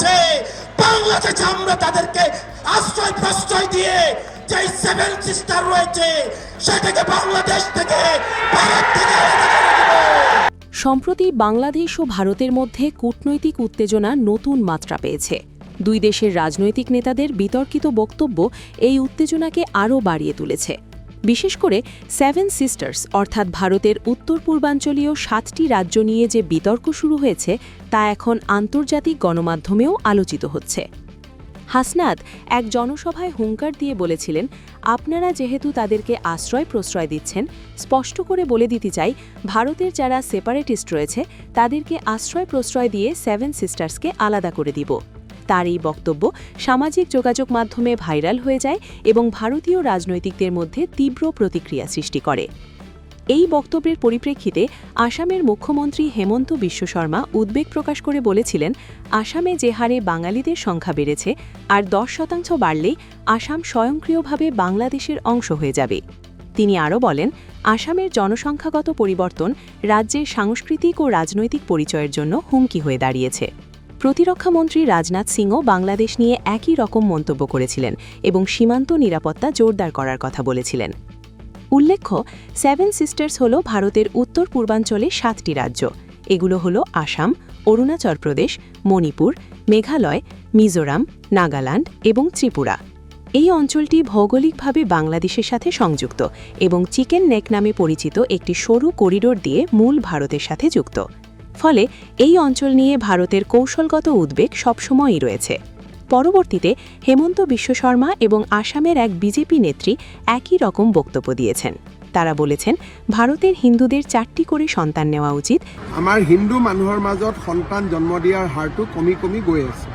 আছে। বাংলাদেশে আমরা তাদেরকে আশ্রয় প্রশ্রয় দিয়ে যে সেভেন সিস্টার রয়েছে, সেটাকে বাংলাদেশ থেকে, ভারত থেকে। সম্প্রতি বাংলাদেশ ও ভারতের মধ্যে কূটনৈতিক উত্তেজনা নতুন মাত্রা পেয়েছে। দুই দেশের রাজনৈতিক নেতাদের বিতর্কিত বক্তব্য এই উত্তেজনাকে আরও বাড়িয়ে তুলেছে। বিশেষ করে সেভেন সিস্টার্স অর্থাৎ ভারতের উত্তর পূর্বাঞ্চলীয় সাতটি রাজ্য নিয়ে যে বিতর্ক শুরু হয়েছে, তা এখন আন্তর্জাতিক গণমাধ্যমেও আলোচিত হচ্ছে। হাসনাত এক জনসভায় হুঙ্কার দিয়ে বলেছিলেন, আপনারা যেহেতু তাদেরকে আশ্রয় প্রশ্রয় দিচ্ছেন, স্পষ্ট করে বলে দিতে চাই, ভারতের যারা সেপারেটিস্ট রয়েছে, তাদেরকে আশ্রয় প্রশ্রয় দিয়ে সেভেন সিস্টার্সকে আলাদা করে দিব। তার এই বক্তব্য সামাজিক যোগাযোগ মাধ্যমে ভাইরাল হয়ে যায় এবং ভারতীয় রাজনৈতিকদের মধ্যে তীব্র প্রতিক্রিয়া সৃষ্টি করে। এই বক্তব্যের পরিপ্রেক্ষিতে আসামের মুখ্যমন্ত্রী হেমন্ত বিশ্ব শর্মা উদ্বেগ প্রকাশ করে বলেছিলেন, আসামে যে হারে বাঙালিদের সংখ্যা বেড়েছে, আর দশ শতাংশ বাড়লেই আসাম স্বয়ংক্রিয়ভাবে বাংলাদেশের অংশ হয়ে যাবে। তিনি আরও বলেন, আসামের জনসংখ্যাগত পরিবর্তন রাজ্যের সাংস্কৃতিক ও রাজনৈতিক পরিচয়ের জন্য হুমকি হয়ে দাঁড়িয়েছে। প্রতিরক্ষামন্ত্রী রাজনাথ সিংও বাংলাদেশ নিয়ে একই রকম মন্তব্য করেছিলেন এবং সীমান্ত নিরাপত্তা জোরদার করার কথা বলেছিলেন। উল্লেখ্য সেভেন সিস্টার্স হল ভারতের উত্তর পূর্বাঞ্চলে সাতটি রাজ্য। এগুলো হল আসাম, অরুণাচল প্রদেশ, মণিপুর, মেঘালয়, মিজোরাম, নাগাল্যান্ড এবং ত্রিপুরা। এই অঞ্চলটি ভৌগোলিকভাবে বাংলাদেশের সাথে সংযুক্ত এবং চিকেন নেক নামে পরিচিত একটি সরু করিডোর দিয়ে মূল ভারতের সাথে যুক্ত। ফলে এই অঞ্চল নিয়ে ভারতের কৌশলগত উদ্বেগ সবসময়ই রয়েছে। পরবর্তীতে হেমন্ত বিশ্ব শর্মা এবং আসামের এক বিজেপি নেত্রী একই রকম বক্তব্য দিয়েছেন। তারা বলেছেন ভারতের হিন্দুদের চারটি করে সন্তান নেওয়া উচিত। আমার হিন্দু মানুষের মাজত সন্তান জন্ম দিয়াৰ হাৰটো কমি কমি গৈ আছে।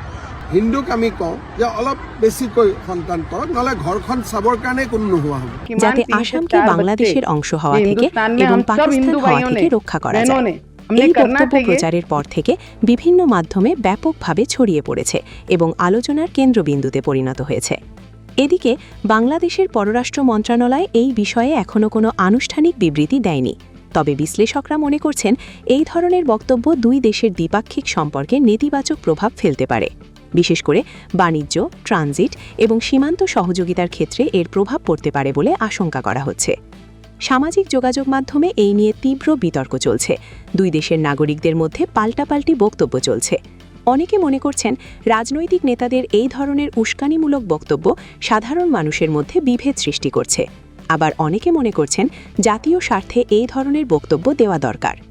হিন্দুক আমি কওঁ যে অলপ বেছিকৈ সন্তান কৰক নহ'লে ঘৰখন চাবৰ কাৰণে কোনো নোহোৱা হবে। যাতে আসামকে বাংলাদেশের অংশ হওয়া থেকে এবং পাকিস্তান হওয়া থেকে রক্ষা করা যায়। এই বক্তব্য প্রচারের পর থেকে বিভিন্ন মাধ্যমে ব্যাপকভাবে ছড়িয়ে পড়েছে এবং আলোচনার কেন্দ্রবিন্দুতে পরিণত হয়েছে। এদিকে বাংলাদেশের পররাষ্ট্র মন্ত্রণালয় এই বিষয়ে এখনও কোনো আনুষ্ঠানিক বিবৃতি দেয়নি। তবে বিশ্লেষকরা মনে করছেন এই ধরনের বক্তব্য দুই দেশের দ্বিপাক্ষিক সম্পর্কে নেতিবাচক প্রভাব ফেলতে পারে। বিশেষ করে বাণিজ্য ট্রানজিট এবং সীমান্ত সহযোগিতার ক্ষেত্রে এর প্রভাব পড়তে পারে বলে আশঙ্কা করা হচ্ছে। সামাজিক যোগাযোগ মাধ্যমে এই নিয়ে তীব্র বিতর্ক চলছে। দুই দেশের নাগরিকদের মধ্যে পাল্টাপাল্টি বক্তব্য চলছে। অনেকে মনে করছেন রাজনৈতিক নেতাদের এই ধরনের উস্কানিমূলক বক্তব্য সাধারণ মানুষের মধ্যে বিভেদ সৃষ্টি করছে। আবার অনেকে মনে করছেন জাতীয় স্বার্থে এই ধরনের বক্তব্য দেওয়া দরকার।